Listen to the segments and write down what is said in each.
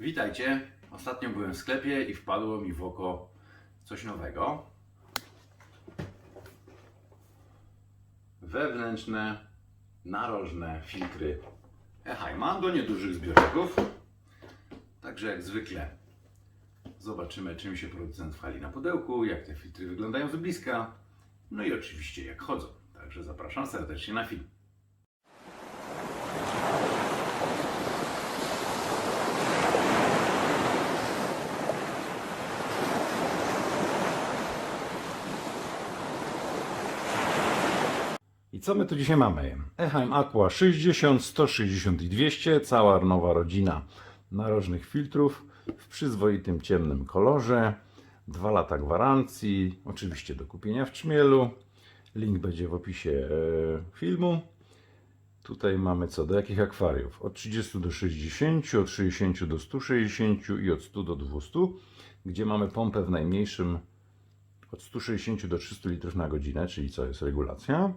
Witajcie. Ostatnio byłem w sklepie i wpadło mi w oko coś nowego. Wewnętrzne, narożne filtry Eheima do niedużych zbiorników. Także jak zwykle zobaczymy czym się producent chwali na pudełku, jak te filtry wyglądają z bliska, no i oczywiście jak chodzą. Także zapraszam serdecznie na film. I co my tu dzisiaj mamy? Eheim Aqua 60, 160 i 200, cała nowa rodzina narożnych filtrów w przyzwoitym ciemnym kolorze. Dwa lata gwarancji, oczywiście do kupienia w czmielu. Link będzie w opisie e, filmu. Tutaj mamy co, do jakich akwariów? Od 30 do 60, od 60 do 160 i od 100 do 200, gdzie mamy pompę w najmniejszym od 160 do 300 litrów na godzinę, czyli co jest regulacja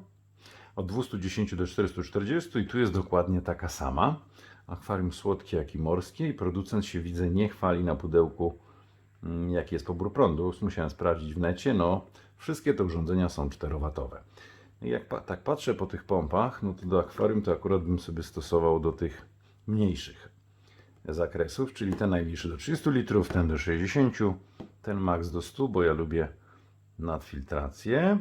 od 210 do 440 i tu jest dokładnie taka sama. Akwarium słodkie, jak i morskie i producent się widzę nie chwali na pudełku mm, jaki jest pobór prądu. Musiałem sprawdzić w necie, no wszystkie te urządzenia są 4W. I jak pa, tak patrzę po tych pompach, no to do akwarium to akurat bym sobie stosował do tych mniejszych zakresów, czyli ten najmniejszy do 30 litrów, ten do 60, ten max do 100, bo ja lubię nadfiltrację.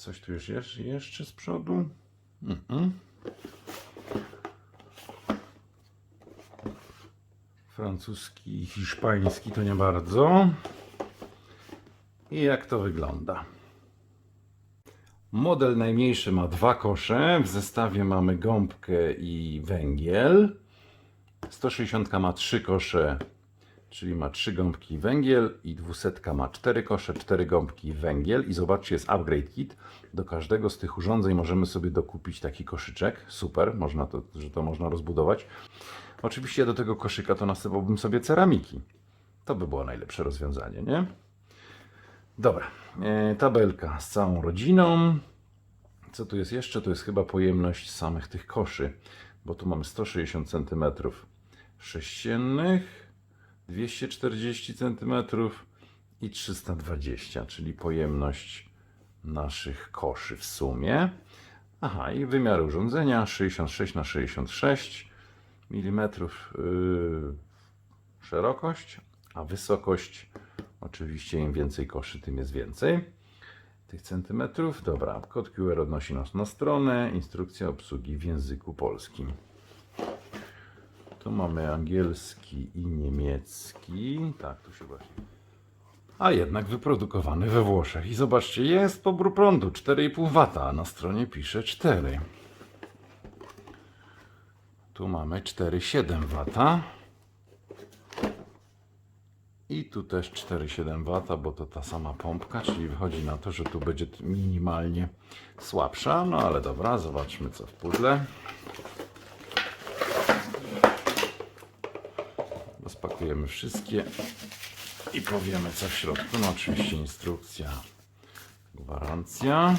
Coś tu już jest jeszcze z przodu? Mhm. Francuski i hiszpański to nie bardzo. I jak to wygląda? Model najmniejszy ma dwa kosze. W zestawie mamy gąbkę i węgiel. 160 ma trzy kosze, czyli ma trzy gąbki i węgiel i 200 ma cztery kosze, cztery gąbki i węgiel i zobaczcie jest upgrade kit. Do każdego z tych urządzeń możemy sobie dokupić taki koszyczek. Super, można to, że to można rozbudować. Oczywiście do tego koszyka to nasypałbym sobie ceramiki. To by było najlepsze rozwiązanie, nie? Dobra, e, tabelka z całą rodziną. Co tu jest jeszcze? To jest chyba pojemność samych tych koszy, bo tu mamy 160 cm sześciennych, 240 cm i 320, czyli pojemność naszych koszy w sumie. Aha, i wymiar urządzenia 66 na 66 mm yy, szerokość, a wysokość oczywiście im więcej koszy, tym jest więcej tych centymetrów. Dobra, kod QR odnosi nas na stronę, instrukcja obsługi w języku polskim. Tu mamy angielski i niemiecki. Tak, tu się właśnie. A jednak wyprodukowany we Włoszech. I zobaczcie, jest pobór prądu 4,5 W, a na stronie pisze 4. Tu mamy 4,7 W. I tu też 4,7 W, bo to ta sama pompka, czyli wychodzi na to, że tu będzie minimalnie słabsza. No ale dobra, zobaczmy co w pudle. Rozpakujemy wszystkie i powiemy co w środku. No oczywiście instrukcja, gwarancja.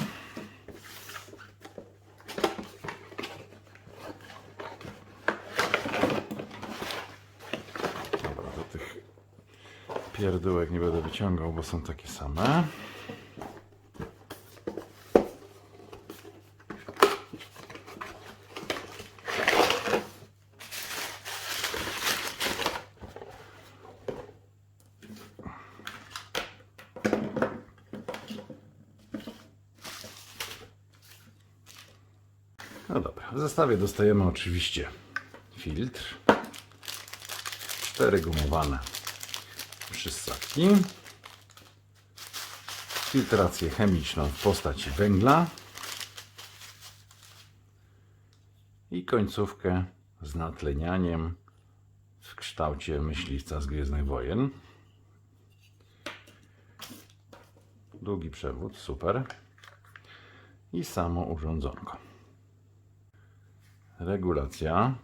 Dobra, do tych pierdółek nie będę wyciągał, bo są takie same. No dobra, w zestawie dostajemy oczywiście filtr, cztery gumowane przyssaki, filtrację chemiczną w postaci węgla i końcówkę z natlenianiem w kształcie myśliwca z Gwiezdnych Wojen. Długi przewód, super. I samo urządzonko regulacja.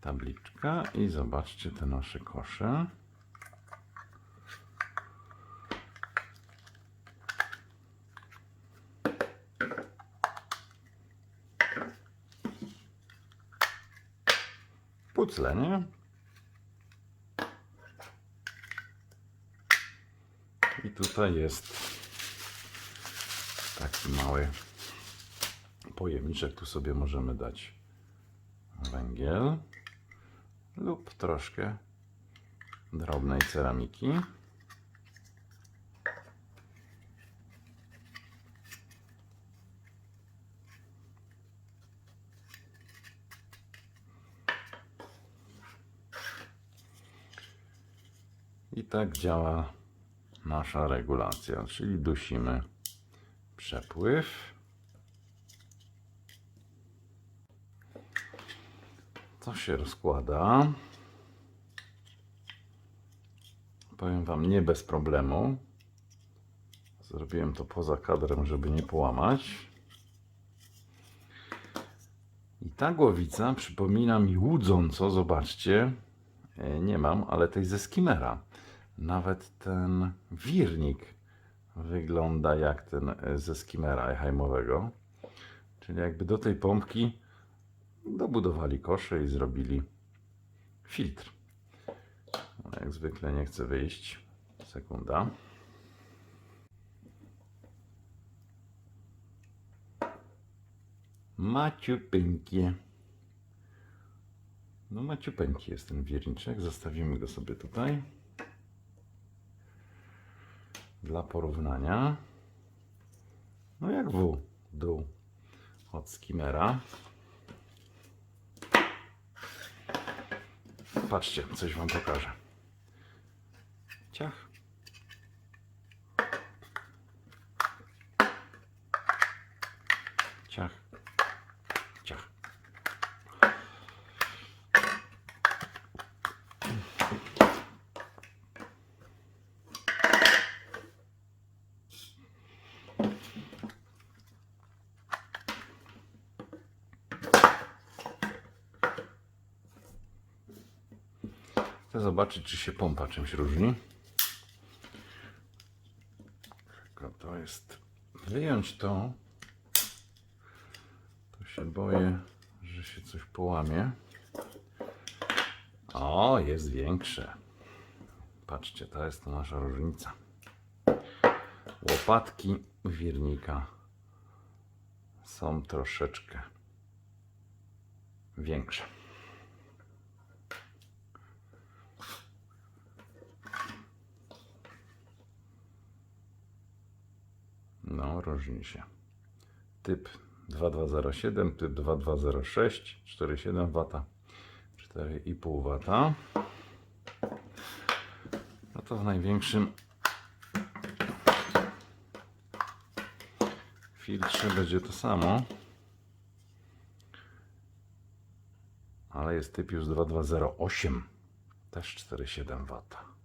Tabliczka i zobaczcie te nasze kosze. Pucle, nie? I tutaj jest taki mały pojemniczek. Tu sobie możemy dać węgiel lub troszkę drobnej ceramiki. I tak działa nasza regulacja, czyli dusimy przepływ. To się rozkłada. Powiem Wam, nie bez problemu. Zrobiłem to poza kadrem, żeby nie połamać. I ta głowica przypomina mi łudząco, zobaczcie, e, nie mam, ale tej ze skimera. Nawet ten wirnik wygląda jak ten e, ze skimera Eheimowego. Czyli jakby do tej pompki dobudowali kosze i zrobili filtr. Ale jak zwykle nie chce wyjść. Sekunda. Maciupeńkie. No maciupeńki jest ten wierniczek. Zostawimy go sobie tutaj. Dla porównania. No jak W. Dół od skimera. Patrzcie, coś wam pokażę. Ciach. Ciach. Chcę zobaczyć, czy się pompa czymś różni. Tylko to jest. Wyjąć to. To się boję, że się coś połamie. O, jest większe. Patrzcie, to jest to nasza różnica. Łopatki wirnika są troszeczkę większe. No, różni się. Typ 2207, typ 2206, 4,7 W, 4,5 W. No to w największym filtrze będzie to samo. Ale jest typ już 2208, też 4,7 W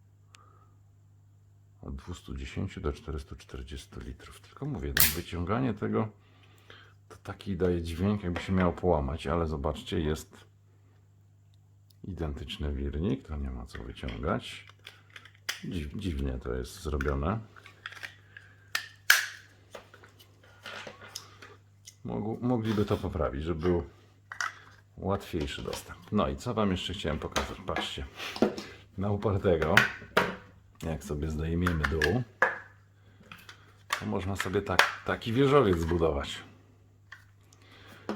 od 210 do 440 litrów. Tylko mówię, no wyciąganie tego to taki daje dźwięk, jakby się miał połamać, ale zobaczcie, jest identyczny wirnik, to nie ma co wyciągać. Dziw, dziwnie to jest zrobione. Mogliby to poprawić, żeby był łatwiejszy dostęp. No i co Wam jeszcze chciałem pokazać? Patrzcie, na upartego jak sobie zdejmiemy dół, to można sobie tak, taki wieżowiec zbudować.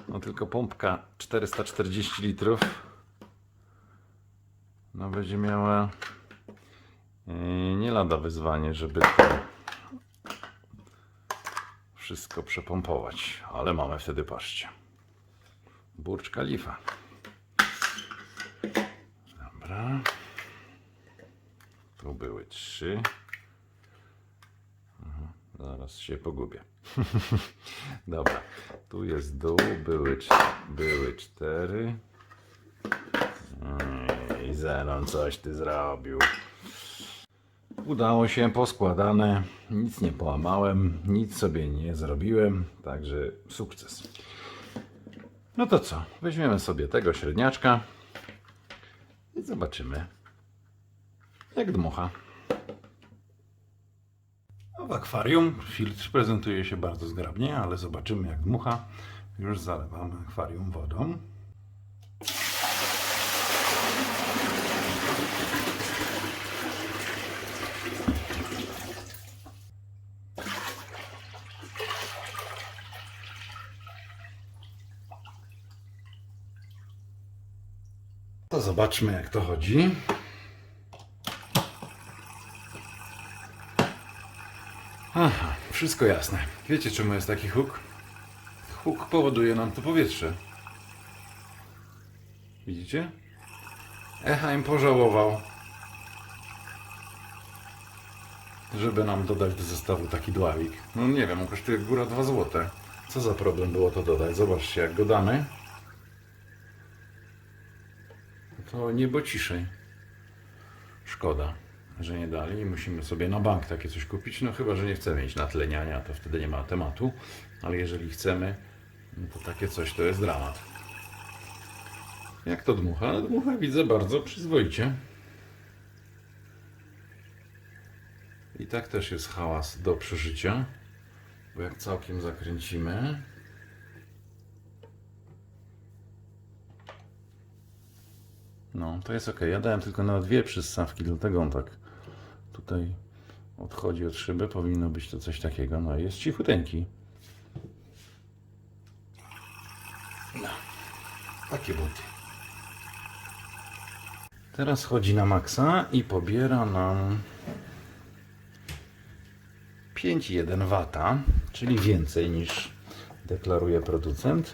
No tylko pompka 440 litrów no będzie miała yy, nie lada wyzwanie, żeby to wszystko przepompować. Ale mamy wtedy, patrzcie, Burcz Khalifa. Dobra. Tu były trzy. Aha, zaraz się pogubię. Dobra, tu jest dół, były, były cztery. I Zenon, coś ty zrobił. Udało się, poskładane, nic nie połamałem, nic sobie nie zrobiłem, także sukces. No to co, weźmiemy sobie tego średniaczka i zobaczymy, jak dmucha. A w akwarium filtr prezentuje się bardzo zgrabnie, ale zobaczymy jak dmucha. Już zalewam akwarium wodą. To zobaczmy jak to chodzi. Aha, wszystko jasne. Wiecie czemu jest taki huk? Huk powoduje nam to powietrze. Widzicie? Echaim pożałował, żeby nam dodać do zestawu taki dławik. No nie wiem, on kosztuje góra 2 złote. Co za problem było to dodać? Zobaczcie, jak go damy. To niebo ciszej. Szkoda, że nie dali. Musimy sobie na bank takie coś kupić. No chyba, że nie chcemy mieć natleniania, to wtedy nie ma tematu. Ale jeżeli chcemy, no to takie coś to jest dramat. Jak to dmucha? Dmucha widzę bardzo przyzwoicie. I tak też jest hałas do przeżycia. Bo jak całkiem zakręcimy, No, to jest ok. Ja dałem tylko na dwie przystawki, dlatego on tak tutaj odchodzi od szyby. Powinno być to coś takiego. No, jest cichuteńki. No, takie buty. Teraz chodzi na maksa i pobiera nam 5,1 W, czyli więcej niż deklaruje producent.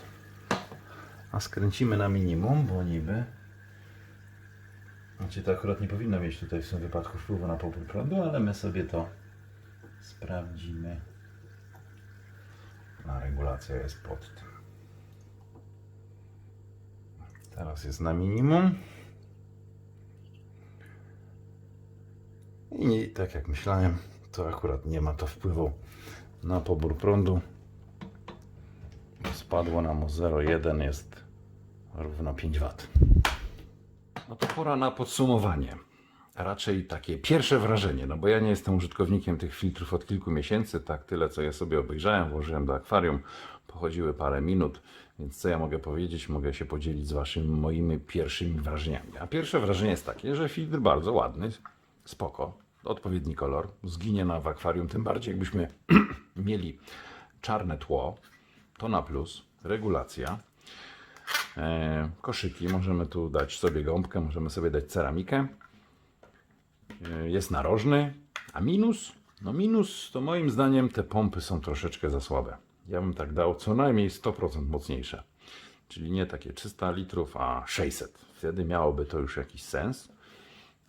A skręcimy na minimum, bo niby znaczy to akurat nie powinno mieć tutaj w tym wypadku wpływu na popór prądu, ale my sobie to sprawdzimy. A regulacja jest pod tym. Teraz jest na minimum. I tak jak myślałem, to akurat nie ma to wpływu na pobór prądu. Spadło nam o 0,1 jest równo 5 W. No to pora na podsumowanie. Raczej takie pierwsze wrażenie, no bo ja nie jestem użytkownikiem tych filtrów od kilku miesięcy, tak tyle co ja sobie obejrzałem, włożyłem do akwarium, pochodziły parę minut, więc co ja mogę powiedzieć, mogę się podzielić z waszymi moimi pierwszymi wrażeniami. A pierwsze wrażenie jest takie, że filtr bardzo ładny, spoko, odpowiedni kolor, zginie na w akwarium, tym bardziej jakbyśmy mieli czarne tło, to na plus, regulacja, koszyki. Możemy tu dać sobie gąbkę, możemy sobie dać ceramikę. E, jest narożny. A minus? No minus to moim zdaniem te pompy są troszeczkę za słabe. Ja bym tak dał co najmniej 100% mocniejsze. Czyli nie takie 300 litrów, a 600. Wtedy miałoby to już jakiś sens.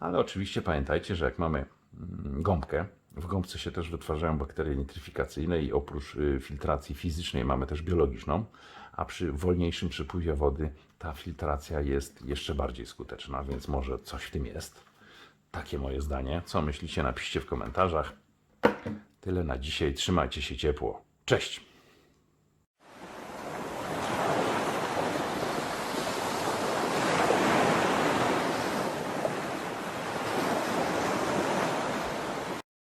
Ale oczywiście pamiętajcie, że jak mamy mm, gąbkę, w gąbce się też wytwarzają bakterie nitryfikacyjne i oprócz y, filtracji fizycznej mamy też biologiczną, a przy wolniejszym przepływie wody ta filtracja jest jeszcze bardziej skuteczna, więc może coś w tym jest. Takie moje zdanie. Co myślicie? Napiszcie w komentarzach. Tyle na dzisiaj. Trzymajcie się ciepło. Cześć!